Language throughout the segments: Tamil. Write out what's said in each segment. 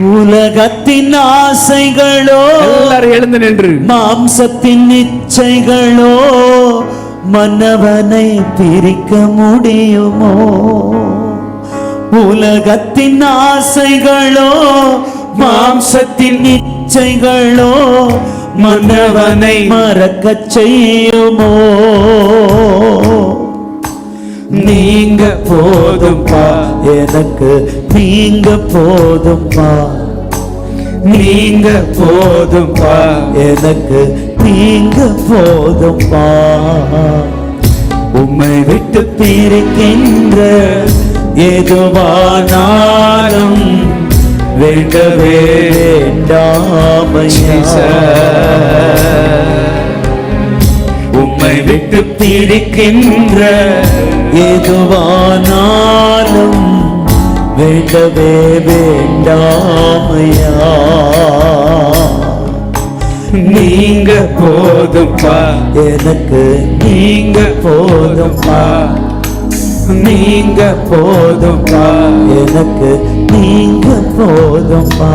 உலகத்தின் ஆசைகளோ எல்லாரும் எழுந்து நின்று. மாம்சத்தின் இச்சைகளோ மன்னவனை பிரிக்க முடியுமோ? உலகத்தின் ஆசைகளோ மாம்சத்தின் இச்சைகளோ மன்னவனை மறக்கச் செய்யுமோ? போதும்பா. எனக்கு நீங்க போதும்பா. நீங்க போதும்பா. எனக்கு நீங்க போதும்பா. உம்மை விட்டு பிரிக்கின்ற எதுவானாலும் வேண்டவே வேண்டாமையா உம்மை விட்டு பிரிக்கின்ற எதுவானாலும் வேண்டவே வேண்டாமையா? நீங்க போதும்பா எனக்கு நீங்க போதும்பா நீங்க போதும்பா எனக்கு நீங்க போதும்பா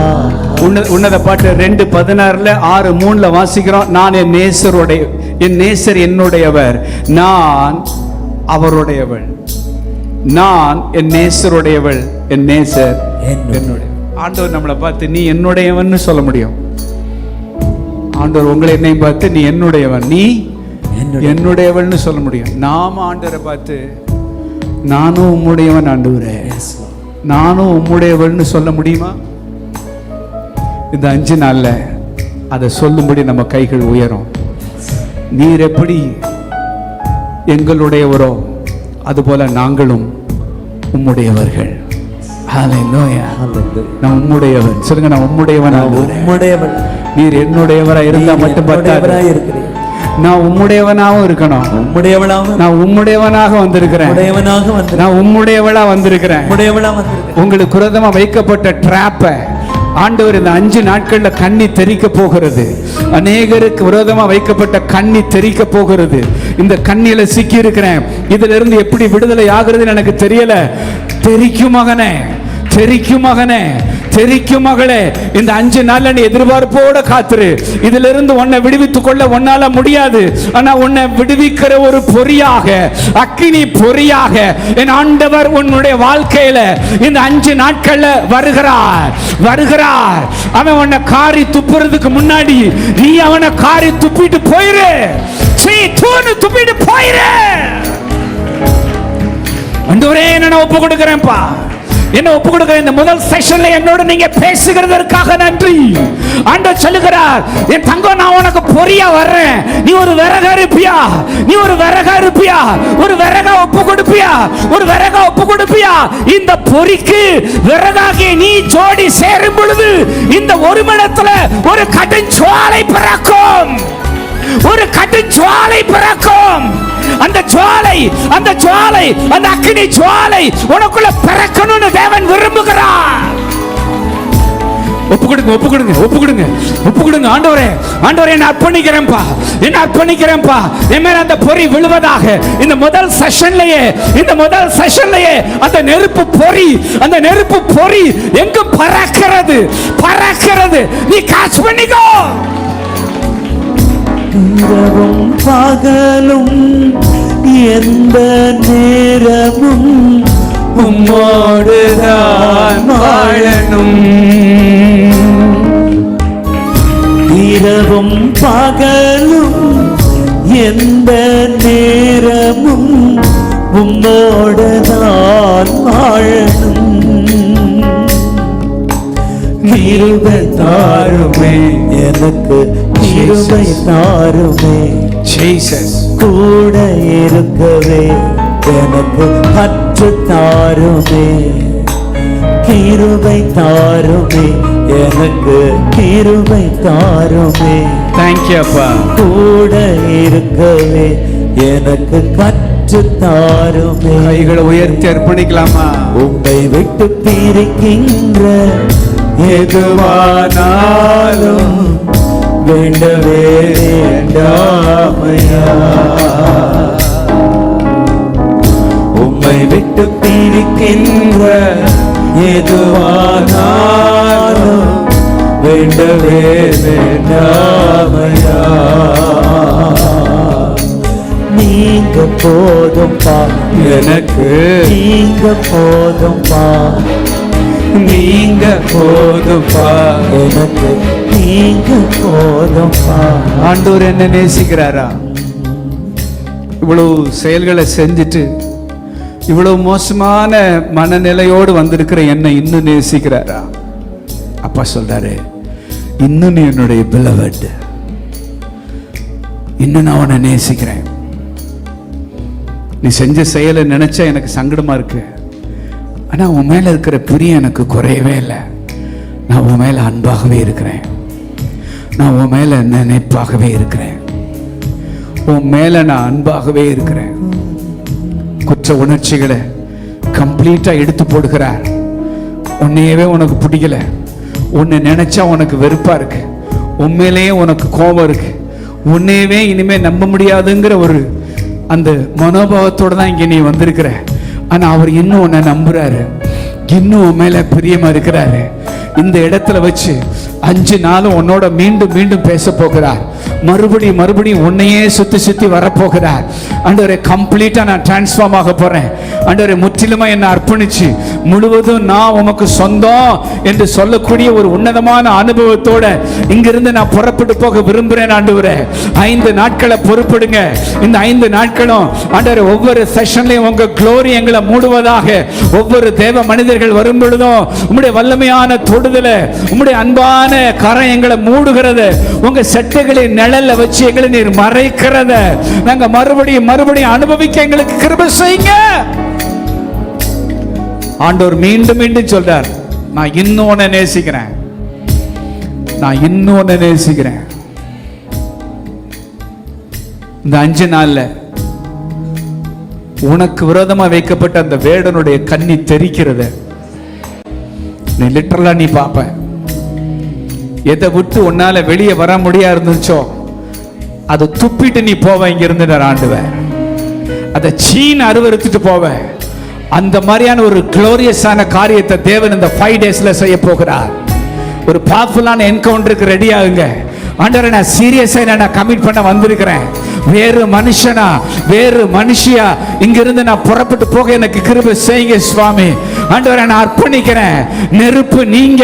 உன்ன உன்னத பாட்டு ரெண்டு பதினாறுல ஆறு மூணுல வாசிக்கிறோம். நான் என் நேசருடைய என் நேசர் என்னுடையவர். நான் அவருடையவள். நான் என் நேசருடையவள். என் நேசர் என்னுடைய- ஆண்டவர் நம்மளை பார்த்து நீ என்னுடையவன்னு சொல்ல முடியும். ஆண்டவர் உங்களை என்னையும் பார்த்து நீ என்னுடையவன். நீ என்னுடைய- என்னுடையவள்னு சொல்ல முடியும். நாம ஆண்டவரை பார்த்து நானும் உம்முடையவன் ஆண்டவரே. நானும் உம்முடையவள்னு சொல்ல முடியுமா? இந்த அஞ்சு நாள்ல அதை சொல்லும்படி நம்ம கைகள் உயரும். நீர் எப்படி எங்களுடையவரோ அதுபோல நாங்களும் உம்முடையவர்கள். நான் உம்முடையவன். சொல்லுங்க நான் உம்முடையவன். உம்முடையவன். நீர் என்னுடையவரா இருந்தா மட்டும் பத்தாது. என்னுடையவராய் இருக்கிறீர். நான் உம்முடையவனாகவும் இருக்கணும். உம்முடையவளாக நான் உம்முடையவனாக வந்திருக்கிறேன். உடையவனாக வந்து நான் உம்முடையவளா வந்திருக்கிறேன். வந்திருக்கிறேன். உங்களுக்கு குரதமா வைக்கப்பட்ட ட்ராப்பை ஆண்டவர் இந்த அஞ்சு நாட்கள்ல கண்ணி தெறிக்க போகிறது. அநேகருக்கு விரோதமா வைக்கப்பட்ட கண்ணி தெறிக்க போகிறது. இந்த கண்ணியில சிக்கி இருக்கிறேன் இதுல இருந்து எப்படி விடுதலை ஆகுறதுன்னு எனக்கு தெரியல. தெரிக்கும் மகனே. தெரிக்கும் மகனே தெரிக்கும் மகளே இந்த அஞ்சு நாள்ல நீ எதிர்பார்ப்போட காத்துரு. இதுல இருந்து உன்னை விடுவித்துக் கொள்ள உன்னால முடியாது. ஆனா உன்னை விடுவிக்கிற ஒரு பொறியாக அக்கினி பொறியாக என் ஆண்டவர் உன்னுடைய வாழ்க்கையில இந்த அஞ்சு நாட்கள்ல வருகிறார். வருகிறார். அவன் உன்னை காரி துப்புறதுக்கு முன்னாடி நீ அவனை காரி துப்பிட்டு போயிரு. சீ தூணு துப்பிட்டு போயிரு. ஆண்டவரே நான் ஒப்பு கொடுக்கிறேன்ப்பா. என்ன ஒப்பு கொடுக்க இந்த முதல் செஷன்ல என்னோட நீங்க பேசுகிறதற்காக நன்றி. ஆண்டவர் சொல்லுகிறார் என் தங்கம் நான் உனக்கு பொறியா வர்றேன். நீ ஒரு விறகா இருப்பியா நீ ஒரு விறகா இருப்பியா ஒரு விறகா ஒப்பு கொடுப்பியா? ஒரு விறகா ஒப்பு கொடுப்பியா? இந்த பொறிக்கு விறகாகி நீ ஜோடி சேரும் பொழுது இந்த ஒரு மனத்துல ஒரு கடும் சுவாலை பிறக்கும். ஒரு கடும் ஜுவாலை பிறக்கும். அந்த ஜுவாலை அந்த ஜுவாலை அந்த அக்னி ஜுவாலை உனக்குள்ள பிறக்கணும்னு தேவன் விரும்புகிறார். ஒப்பு கொடுங்க ஒப்பு கொடுங்க ஒப்பு கொடுங்க ஒப்பு கொடுங்க ஆண்டவரே ஆண்டவரே என்ன அர்ப்பணிக்கிறேன்ப்பா என்ன அர்ப்பணிக்கிறேன்ப்பா. என் மேல அந்த பொறி விழுவதாக இந்த முதல் செஷன்லயே இந்த முதல் செஷன்லயே அந்த நெருப்பு பொறி அந்த நெருப்பு பொறி எங்க பறக்கிறது பறக்கிறது. நீ காசு பண்ணிக்கோ. இரவும் பகலும் எந்த நேரமும் உம்மோடுதான் வாழணும். இரவும் பகலும் எந்த நேரமும் உம்மோடுதான் வாழணும். கிருபை தாருமே எனக்கு கிருபை தாருமே ஜீசஸ் கூட இருக்கவே எனக்கு கற்று தாருமே. கிருபை தாருமே. எனக்கு கிருபை தாருமே. தேங்க்யூ அப்பா. கூட இருக்கவே எனக்கு கற்று தாருமே. கைகளை உயர்த்தி அர்ப்பணிக்கலாமா? உம்மை விட்டு பிரிக்கின்ற எதுவானாலும் வேண்டவே வேண்டாமையா? உம்மை விட்டு பிரிக்கின்ற எதுவானாலும் வேண்டவே வேண்டாமையா? நீங்க போதும் பா. எனக்கு நீங்க போதும் பா. நீங்க போதும்பா. எனக்கு நீங்க போதும் பா ஆண்டவர் என்ன நேசிக்கிறாரா? இவ்வளவு செயல்களை செஞ்சுட்டு இவ்வளவு மோசமான மனநிலையோடு வந்திருக்கிற என்னை இன்னும் நேசிக்கிறாரா? அப்பா சொல்றாரு இன்னும் நீ என்னுடைய பிளவட் இன்னும் நான் உன்னை நேசிக்கிறேன். நீ செஞ்ச செயலை நினைச்சா எனக்கு சங்கடமா இருக்கு. ஆனால் உன் மேலே இருக்கிற பிரியம் எனக்கு குறையவே இல்லை. நான் உன் மேலே அன்பாகவே இருக்கிறேன். நான் உன் மேலே நினைப்பாகவே இருக்கிறேன். உன் மேலே நான் அன்பாகவே இருக்கிறேன். குற்ற உணர்ச்சிகளை கம்ப்ளீட்டாக எடுத்து போடுகிறார் உன்னையவே உனக்கு பிடிக்கல. உன்னை நினைச்சா உனக்கு வெறுப்பாக இருக்கு. உண்மையிலேயே உனக்கு கோபம் இருக்கு. உன்னையவே இனிமேல் நம்ப முடியாதுங்கிற ஒரு அந்த மனோபாவத்தோடு தான் இங்கே நீ வந்திருக்கிற. ஆனா அவர் இன்னும் உன்னை நம்புறாரு. இன்னும் உன் மேல பிரியமா இருக்கிறாரு. இந்த இடத்துல வச்சு அஞ்சு நாளும் உன்னோட மீண்டும் மீண்டும் பேச போகிறார். மறுபடியும் மறுபடியும் உன்னையே சுத்தி சுத்தி வரப்போகிறார் ஒரு கம்ப்ளீட்டா நான் டிரான்ஸ்ஃபார்ம் ஆக போறேன். ஆண்டவரை முற்றிலுமா என்னை அர்ப்பணிச்சு. முழுவதும் நான் உமக்கு சொந்தம் என்று சொல்லக்கூடிய ஒரு உன்னதமான அனுபவத்தோட இங்கிருந்து நான் புறப்பட்டு போக விரும்புறேன் ஆண்டவரே. ஐந்து நாட்களை பொறுப்படுங்க. இந்த ஐந்து நாட்களும் ஆண்டவர் ஒவ்வொரு செஷன்லையும் உங்க க்ளோரி எங்களை மூடுவதாக ஒவ்வொரு தேவ மனிதர்கள் வரும் பொழுதும் உம்முடைய வல்லமையான தொடுதல உம்முடைய அன்பான கரம் எங்களை மூடுகிறது. உங்க செட்டைகளின் நிழல்ல வச்சு எங்களை நீர் மறைக்கிறத நாங்க மறுபடியும் மறுபடியும் அனுபவிக்க எங்களுக்கு கிருப செய்யுங்க. ஆண்டவர் மீண்டும் மீண்டும் சொல்றார் நான் இன்னும் உன்னை நேசிக்கிறேன். நான் இன்னும் உன்னை நேசிக்கிறேன். இந்த அஞ்சு நாள்ல உனக்கு விரோதமா வைக்கப்பட்ட அந்த வேடனுடைய கண்ணி தெரிக்கிறத நீ லிட்டரலா நீ பார்ப்ப. எதை விட்டு உன்னால வெளியே வர முடியா இருந்துச்சோ அதை துப்பிட்டு நீ போவ இங்க இருந்து ஆண்டுவ. அதை சீன் அருவறுத்துட்டு போவேன் அந்த மாதிரியான ஒரு குளோரியஸான காரியத்தை தேவன் இந்த ஃபைவ் டேஸ்ல செய்ய போகிறார். ஒரு பவர்ஃபுல்லான என்கவுண்டருக்கு ரெடி ஆகுங்க. ஆண்டவரை நான் சீரியஸா நான் கமிட் பண்ண வந்திருக்கிறேன். வேறு மனுஷனா வேறு மனுஷியா இங்கிருந்து நான் புறப்பட்டு போக எனக்கு கிருப செய்யுங்க சுவாமி. ஆண்டவரை நான் அர்ப்பணிக்கிறேன். நெருப்பு நீங்க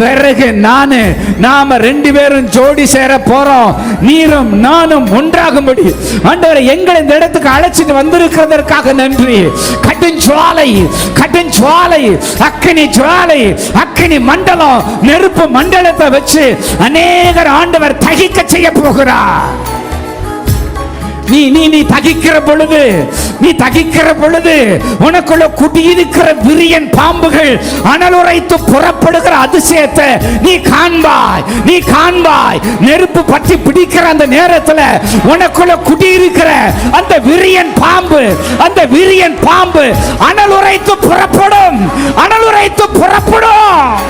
விறகு நானு. நாம ரெண்டு பேரும் ஜோடி சேர போறோம். நீரும் நானும் ஒன்றாகும்படி. ஆண்டவரை எங்களை இந்த இடத்துக்கு அழைச்சிட்டு வந்திருக்கிறதற்காக நன்றி. கட்டும் சுவாலை கட்டும் சுவாலை அக்கினி சுவாலை அக்கினி மண்டலம் நெருப்பு மண்டலத்தை வச்சு அநேகர் ஆண்டவர் தகிக்க செய்ய போகிறார். நீ நீ நீ தகிக்கிற பொழுது நீ தகிக்கிற பொழுது உனக்குள்ள குடியிருக்கிற விரியன் பாம்புகள் அனலுரைத்து புறப்படுகிற அதிசயத்தை நீ காண்பாய் நீ காண்பாய். நெருப்பு பற்றி பிடிக்கிற அந்த நேரத்தில் உனக்குள்ள குடியிருக்கிற அந்த விரியன் பாம்பு அந்த விரியன் பாம்பு அனலுரைத்து புறப்படும் அனலுரைத்து புறப்படும்.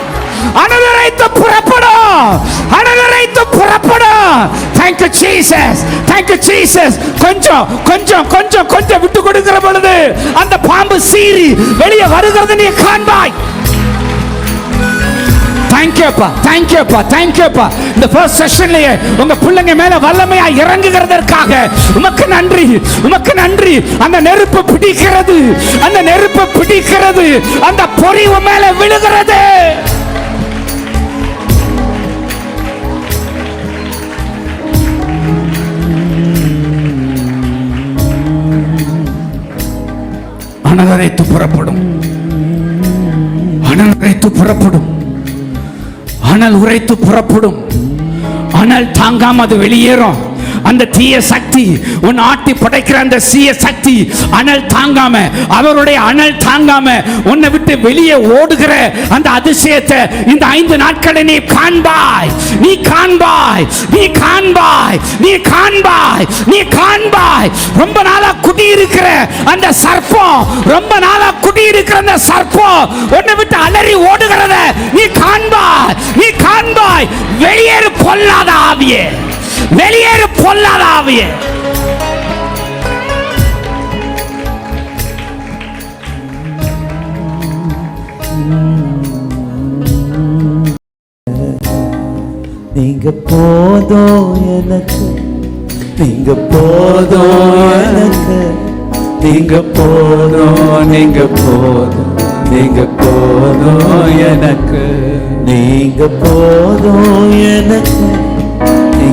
அனுகரைத்து புறப்படும் அனுகரைத்து புறப்படும் thank you Jesus thank you Jesus கொஞ்சம் கொஞ்சம் கொஞ்சம் கொஞ்சம் விட்டு கொடுக்கிற பொழுது அந்த பாம்பு சீறி வெளியே வருகிறது நீ காண்பாய். தேங்க்யூப்பா தேங்க்யூப்பா தேங்க்யூப்பா இந்த ஃபர்ஸ்ட் செஷன்லயே உங்க பிள்ளைங்க மேல வல்லமையா இறங்குகிறதற்காக உமக்கு நன்றி. உமக்கு நன்றி. அந்த நெருப்பு பிடிக்கிறது. அந்த நெருப்பு பிடிக்கிறது. அந்த பொறி மேல விழுகிறது. அனலரைத்து புறப்படும். அனல் உரைத்து புறப்படும். அனல் உரைத்து புறப்படும். அனல் தாங்காம அது வெளியேறும். அந்த தீய சக்தி உன் ஆட்டி புடைக்கிற அந்த சீய சக்தி அனல் தாங்காம அவருடைய அனல் தாங்காம உன்னை விட்டு வெளியே ஓடுகிற அந்த அதிசயத்தை இந்த ஐந்து நாட்களை நீ காண்பாய். நீ காண்பாய். நீ காண்பாய். நீ காண்பாய். நீ காண்பாய். ரொம்ப நாளா குடியிருக்கிற அந்த சர்ப்பம் ரொம்ப நாளா குடியிருக்கிற அந்த சர்ப்பம் உன்னை விட்டு அலறி ஓடுகிறத ஆவிய நீங்க போதும் எனக்கு நீங்க போதும் எனக்கு. நீங்க போதும் நீங்க போதும் நீங்க போதும் எனக்கு. நீங்க போதும் எனக்கு.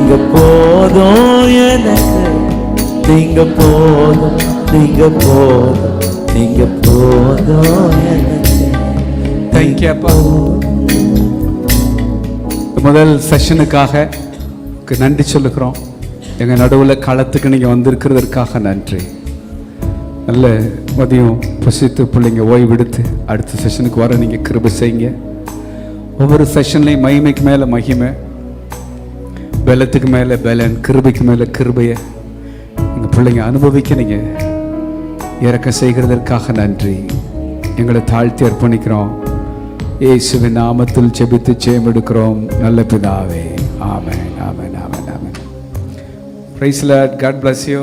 நீங்க போதும் எனக்கு. நீங்க போதும் நீங்க போதும் நீங்க போதும் எனக்கு. தேங்க்யூ அப்பா முதல் செஷனுக்காக நன்றி சொல்லுகிறோம். எங்கள் நடுவில் களத்துக்கு நீங்கள் வந்திருக்கிறதற்காக நன்றி. நல்ல மதியம் புசித்து பிள்ளைங்க ஓய்வெடுத்து அடுத்த செஷனுக்கு வர நீங்கள் கிருப செய்யுங்க. ஒவ்வொரு செஷன்லையும் மகிமைக்கு மேலே மகிமை. பலத்துக்கு மேலே பலன் கிருபைக்கு மேலே கிருபையை. எங்கள் பிள்ளைங்க அனுபவிக்க நீங்கள் இறக்கம் செய்கிறதற்காக நன்றி. எங்களை தாழ்த்தி அர்ப்பணிக்கிறோம். இயேசுவின் நாமத்தில் செபித்து ஜெயம் எடுக்கிறோம் நல்ல பிதாவே. ஆமேன் ஆமேன் ஆமேன் ஆமேன். Praise God bless you